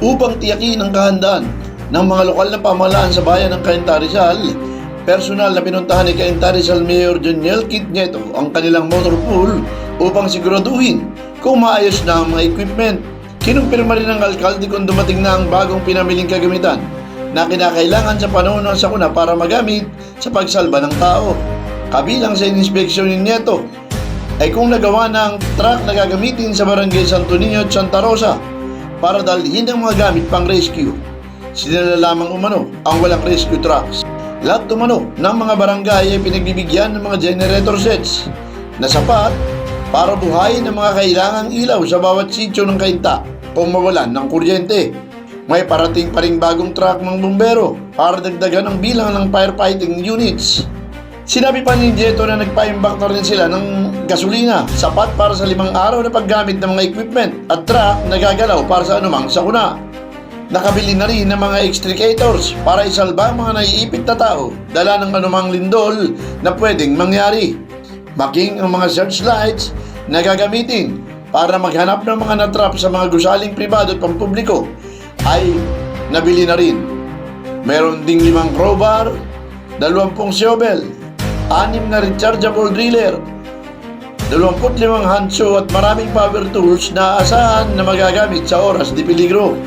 Upang tiyakin ang kahandaan ng mga lokal na pamahalaan sa bayan ng Cainta Rizal, personal na pinuntahan ni Cainta Rizal Mayor Joniel Kit Nieto ang kanilang motor pool upang siguraduhin kung maayos na ang mga equipment. Kinumpirma rin ng alkalde kung dumating na ang bagong pinamiling kagamitan na kinakailangan sa panahon ng sakuna para magamit sa pagsalba ng tao. Kabilang sa inspeksyon ni Nieto ay kung nagawa ng truck na gagamitin sa barangay Santo Niño at Santa Rosa para dalhin ang mga gamit pang rescue. Sinala lamang umano ang walang rescue trucks. Lahat umano ng mga barangay ay pinagbibigyan ng mga generator sets na sapat para buhayin ang mga kailangang ilaw sa bawat sityo ng kainta kung mawalan ng kuryente. May parating pa ring bagong truck ng bumbero para dagdagan ang bilang ng firefighting units. Sinabi pa ni Jeto na nagpa-imbak na rin sila ng gasolina, sapat para sa limang araw na paggamit ng mga equipment at truck na gagalaw para sa anumang sakuna. Nakabili na rin ng mga extricators para isalba ang mga naiipit na tao dala ng anumang lindol na pwedeng mangyari. Making ang mga searchlights na gagamitin para maghanap ng mga natrap sa mga gusaling pribado at pampubliko ay nabili na rin. Meron ding limang crowbar, dalawampung shovel, anim na rechargeable driller, 25 handsaw at maraming power tools na asahan na magagamit sa oras di peligro.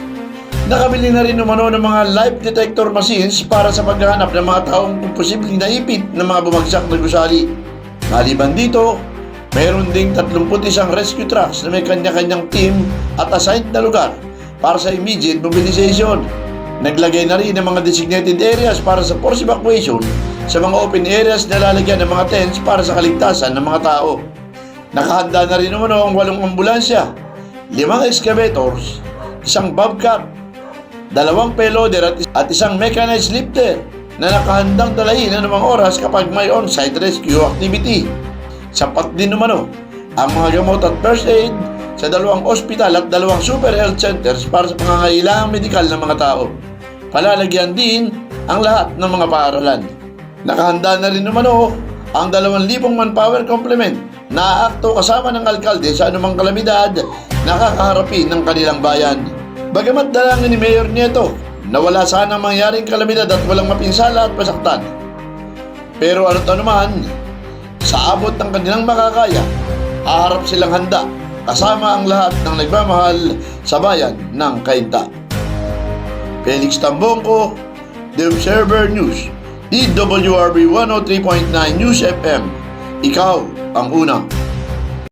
Nakabili na rin umano ng mga life detector machines para sa paghahanap ng mga taong posibleng naipit ng mga bumagsak na gusali. Maliban dito, mayroon ding 31 rescue trucks na may kanya-kanyang team at assigned na lugar para sa immediate mobilization. Naglagay na rin ng mga designated areas para sa force evacuation sa mga open areas na lalagyan ng mga tents para sa kaligtasan ng mga tao. Nakahanda na rin umano ang walong ambulansya, limang excavators, isang bobcat, dalawang payloader at, at isang mechanized lifter na nakahandang dalahin anumang oras kapag may on-site rescue activity. Sapat din umano ang mga gamot at first aid sa dalawang ospital at dalawang super health centers para sa pangangailangang medikal ng mga tao. Palalagyan din ang lahat ng mga paaralan. Nakahanda na rin umano ang 2,000 manpower complement na aakto kasama ng alkalde sa anumang kalamidad na kakaharapin ng kanilang bayan. Bagamat dalangin ni Mayor Nieto na wala sana mangyaring kalamidad at walang mapinsala at pasaktan. Pero ano't anuman, sa abot ng kanilang makakaya, haharap silang handa kasama ang lahat ng nagmamahal sa bayan ng Kainta. Felix Tambongko, The Observer News, DWRB 103.9 News FM. Ikaw ang una.